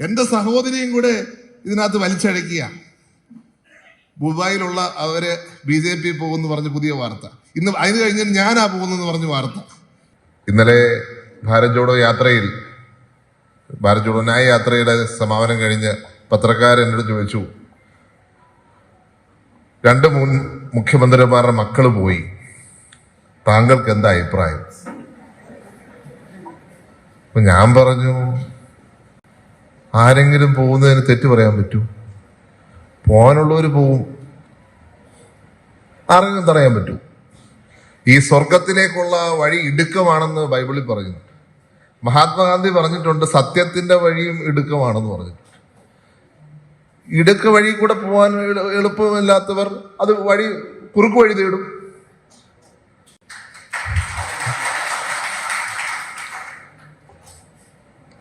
എന്റെ സഹോദരിയും കൂടെ ഇതിനകത്ത് വലിച്ചഴക്കുക ദുബായിലുള്ള അവർ ബി ജെ പി പോകുമെന്ന് പറഞ്ഞ് പുതിയ വാർത്ത. ഇന്ന് അതിന് കഴിഞ്ഞാൽ ഞാനാ പോകുന്നെന്ന് പറഞ്ഞ വാർത്ത. ഇന്നലെ ഭാരത് ജോഡോ യാത്രയിൽ ഭാരത് ജോഡോ ന്യായ യാത്രയുടെ സമാപനം കഴിഞ്ഞ് പത്രക്കാരൻ എന്നോട് ചോദിച്ചു രണ്ട് മുൻ മുഖ്യമന്ത്രിമാരുടെ മക്കൾ പോയി. താങ്കൾക്ക് എന്താ അഭിപ്രായം? ഞാൻ പറഞ്ഞു ആരെങ്കിലും പോകുന്നതിന് തെറ്റ് പറയാൻ പറ്റൂ? പോകാനുള്ളവർ പോവും ആരെങ്കിലും തടയാൻ പറ്റൂ? ഈ സ്വർഗത്തിലേക്കുള്ള വഴി ഇടുക്കമാണെന്ന് ബൈബിളിൽ പറയുന്നു. മഹാത്മാഗാന്ധി പറഞ്ഞിട്ടുണ്ട് സത്യത്തിന്റെ വഴിയും ഇടുക്കമാണെന്ന് പറഞ്ഞിട്ടുണ്ട്. ഇടുക്ക വഴി കൂടെ പോകാൻ എളുപ്പമില്ലാത്തവർ അത് വഴി കുറുക്ക് വഴി തേടും.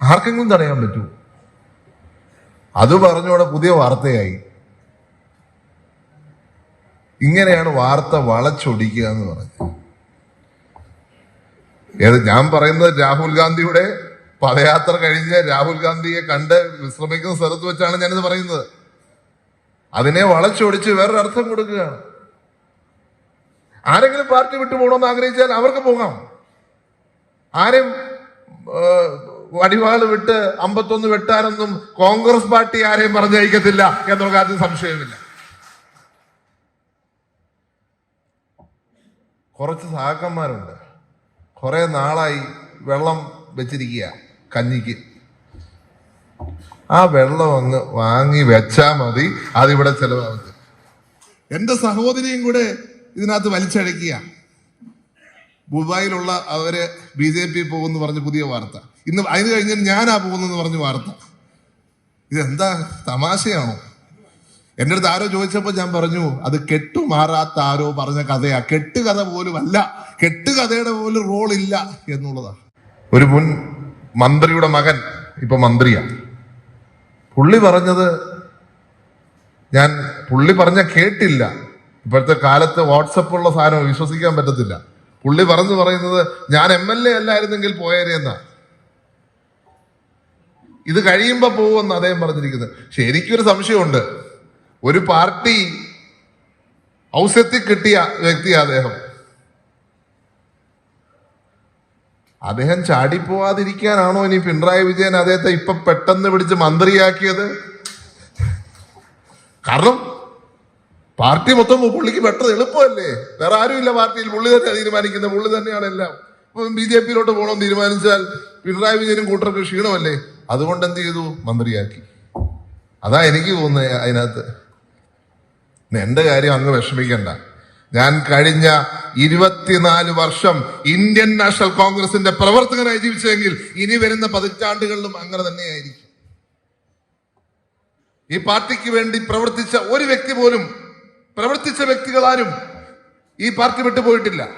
ആർക്കെങ്കിലും തടയാൻ പറ്റൂ? അത് പറഞ്ഞോടെ പുതിയ വാർത്തയായി. ഇങ്ങനെയാണ് വാർത്ത വളച്ചൊടിക്കുക എന്ന് പറഞ്ഞു ഏത് ഞാൻ പറയുന്നത് രാഹുൽ ഗാന്ധിയുടെ പദയാത്ര കഴിഞ്ഞ് രാഹുൽ ഗാന്ധിയെ കണ്ട് വിശ്രമിക്കുന്ന സ്ഥലത്ത് വെച്ചാണ് ഞാനിത് പറയുന്നത്. അതിനെ വളച്ചൊടിച്ച് വേറൊരു അർത്ഥം കൊടുക്കുകയാണ്. ആരെങ്കിലും പാർട്ടി വിട്ടു പോകണമെന്ന് ആഗ്രഹിച്ചാൽ അവർക്ക് പോകാം. ആരും വടിവാൾ വിട്ട് അമ്പത്തൊന്ന് വെട്ടാനൊന്നും കോൺഗ്രസ് പാർട്ടി ആരെയും പറഞ്ഞയക്കത്തില്ല എന്നുള്ള കാര്യത്തിൽ സംശയമില്ല കുറച്ച് സഹാക്കന്മാരുണ്ട് കുറെ നാളായി വെള്ളം വെച്ചിരിക്കുക കഞ്ഞിക്ക്. ആ വെള്ളം അങ്ങ് വാങ്ങി വെച്ചാ മതി അതിവിടെ ചെലവാകുന്നത് എന്റെ സഹോദരിയും കൂടെ ഇതിനകത്ത് വലിച്ചഴക്കുക ദുബായിലുള്ള അവർ ബി ജെ പി പോകുന്നു പറഞ്ഞ് പുതിയ വാർത്ത. ഇന്ന് അതിന് കഴിഞ്ഞാൽ ഞാനാ പോകുന്നെന്ന് പറഞ്ഞ് വാർത്ത. ഇതെന്താ തമാശയാണോ? എന്റെ അടുത്ത് ആരോ ചോദിച്ചപ്പോൾ ഞാൻ പറഞ്ഞു അത് കെട്ടുമാറാത്ത ആരോ പറഞ്ഞ കഥയാ. കെട്ടുകഥ പോലും അല്ല. കെട്ടുകഥയുടെ പോലും റോൾ ഇല്ല എന്നുള്ളതാ. ഒരു മുൻ മന്ത്രിയുടെ മകൻ ഇപ്പൊ മന്ത്രിയാ. പുള്ളി പറഞ്ഞത് ഞാൻ പുള്ളി പറഞ്ഞ കേട്ടില്ല. ഇപ്പോഴത്തെ കാലത്ത് വാട്സപ്പ് ഉള്ള സാധനം വിശ്വസിക്കാൻ പറ്റത്തില്ല. പുള്ളി പറഞ്ഞു പറയുന്നത് ഞാൻ എം എൽ എ അല്ലായിരുന്നെങ്കിൽ പോയേനെ എന്നാ. ഇത് കഴിയുമ്പോൾ പോകുമെന്ന് അദ്ദേഹം പറഞ്ഞിരിക്കുന്നത്. പക്ഷെ എനിക്കൊരു സംശയമുണ്ട്. ഒരു പാർട്ടി ഔസത്തിൽ കിട്ടിയ വ്യക്തി അദ്ദേഹം. അദ്ദേഹം ചാടിപ്പോവാതിരിക്കാനാണോ ഇനി പിണറായി വിജയൻ അദ്ദേഹത്തെ ഇപ്പൊ പെട്ടെന്ന് പിടിച്ച് മന്ത്രിയാക്കിയത്? കാരണം പാർട്ടി മൊത്തം പുള്ളിക്ക് പെട്ടെന്ന് എളുപ്പമല്ലേ? വേറെ ആരുമില്ല പാർട്ടിയിൽ. പുള്ളി തന്നെ തീരുമാനിക്കുന്നത്. പുള്ളി തന്നെയാണ് എല്ലാം. ബി ജെ പിയിലോട്ട് പോകണമെന്ന് തീരുമാനിച്ചാൽ പിണറായി വിജയനും കൂട്ടർക്ക് ക്ഷീണമല്ലേ? അതുകൊണ്ട് എന്ത് ചെയ്തു മന്ത്രിയാക്കി. അതാ എനിക്ക് തോന്നുന്നത് അതിനകത്ത്. എന്റെ കാര്യം അങ്ങ് വിഷമിക്കണ്ട. ഞാൻ കഴിഞ്ഞ ഇരുപത്തിനാല് വർഷം ഇന്ത്യൻ നാഷണൽ കോൺഗ്രസിന്റെ പ്രവർത്തകനായി ജീവിച്ചതെങ്കിൽ ഇനി വരുന്ന പതിറ്റാണ്ടുകളിലും അങ്ങനെ തന്നെയായിരിക്കും. ഈ പാർട്ടിക്ക് വേണ്ടി പ്രവർത്തിച്ച ഒരു വ്യക്തി പോലും പ്രവർത്തിച്ച വ്യക്തികളാരും ഈ പാർട്ടി വിട്ടുപോയിട്ടില്ല.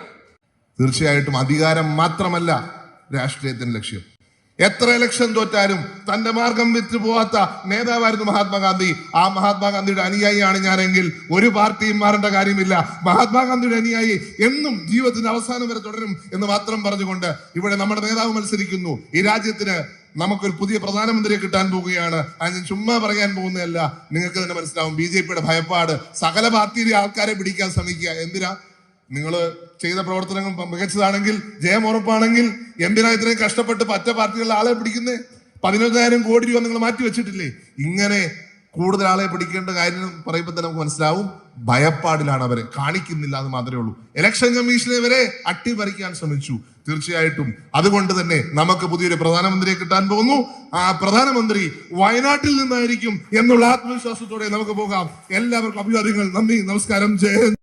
തീർച്ചയായിട്ടും അധികാരം മാത്രമല്ല രാഷ്ട്രീയത്തിന്റെ ലക്ഷ്യം. എത്ര ഇലക്ഷൻ തോറ്റാലും തന്റെ മാർഗം വിറ്റ് പോവാത്ത നേതാവായിരുന്നു മഹാത്മാഗാന്ധി. ആ മഹാത്മാഗാന്ധിയുടെ അനുയായിയാണ് ഞാനെങ്കിൽ. ഒരു പാർട്ടിയും മാറേണ്ട കാര്യമില്ല. മഹാത്മാഗാന്ധിയുടെ അനുയായി എന്നും ജീവിതത്തിന്റെ അവസാനം വരെ തുടരും എന്ന് മാത്രം പറഞ്ഞുകൊണ്ട് ഇവിടെ നമ്മുടെ നേതാവ് മത്സരിക്കുന്നു. ഈ രാജ്യത്തിന് നമുക്കൊരു പുതിയ പ്രധാനമന്ത്രിയെ കിട്ടാൻ പോവുകയാണ്. അത് ഞാൻ ചുമ്മാ പറയാൻ പോകുന്നതല്ല. നിങ്ങൾക്ക് തന്നെ മനസ്സിലാവും. ബി ജെ പിയുടെ ഭയപ്പാട്. സകല പാർട്ടിയിലെ ആൾക്കാരെ പിടിക്കാൻ ശ്രമിക്കുക. എന്തിനാ? നിങ്ങൾ ചെയ്ത പ്രവർത്തനങ്ങൾ മികച്ചതാണെങ്കിൽ ജയം ഉറപ്പാണെങ്കിൽ എന്തിനാ ഇത്രയും കഷ്ടപ്പെട്ട് പറ്റ പാർട്ടികളിലെ ആളെ പിടിക്കുന്നേ? പതിനൊന്നായിരം കോടി രൂപ നിങ്ങൾ മാറ്റി വെച്ചിട്ടില്ലേ? ഇങ്ങനെ കൂടുതൽ ആളെ പിടിക്കേണ്ട കാര്യം പറയുമ്പോൾ തന്നെ നമുക്ക് മനസ്സിലാവും. ഭയപ്പാടിലാണ് അവരെ. കാണിക്കുന്നില്ല എന്ന് മാത്രമേ ഉള്ളൂ. ഇലക്ഷൻ കമ്മീഷനെ വരെ അട്ടിമറിക്കാൻ ശ്രമിച്ചു. തീർച്ചയായിട്ടും. അതുകൊണ്ട് തന്നെ നമുക്ക് പുതിയൊരു പ്രധാനമന്ത്രിയെ കിട്ടാൻ പോകുന്നു. ആ പ്രധാനമന്ത്രി വയനാട്ടിൽ നിന്നായിരിക്കും എന്നുള്ള ആത്മവിശ്വാസത്തോടെ നമുക്ക് പോകാം. എല്ലാവർക്കും അഭിവാദ്യങ്ങൾ. നന്ദി. നമസ്കാരം. ജയ.